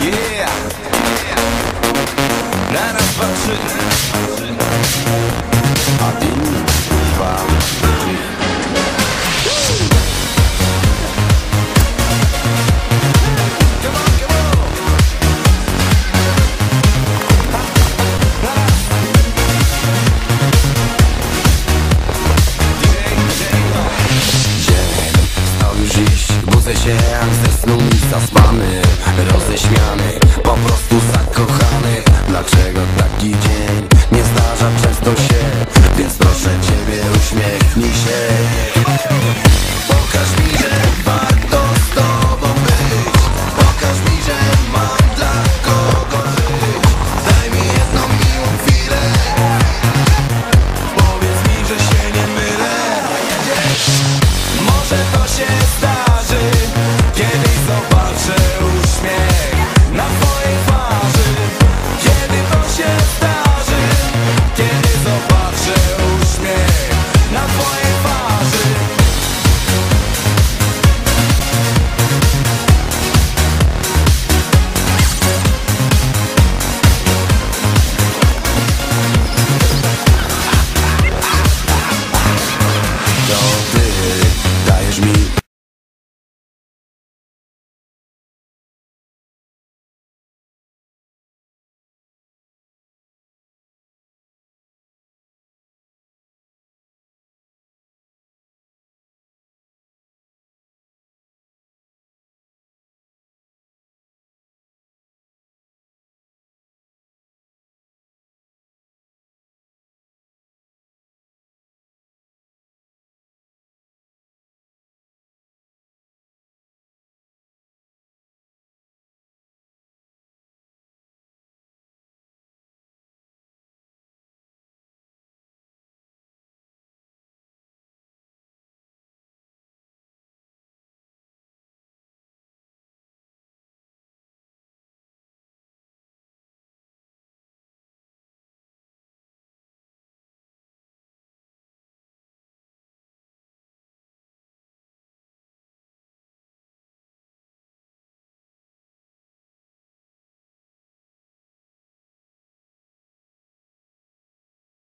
Yeah. yeah. None of us. Budzę się jak ze snu zaspany Roześmiany, po prostu zakochany. Dlaczego taki dzień nie zdarza często się? Więc proszę ciebie uśmiechnij się. Pokaż mi, że warto z tobą być. Pokaż mi, że mam dla kogo żyć Daj mi jedną miłą chwilę. Powiedz mi, że się nie mylę. Może to się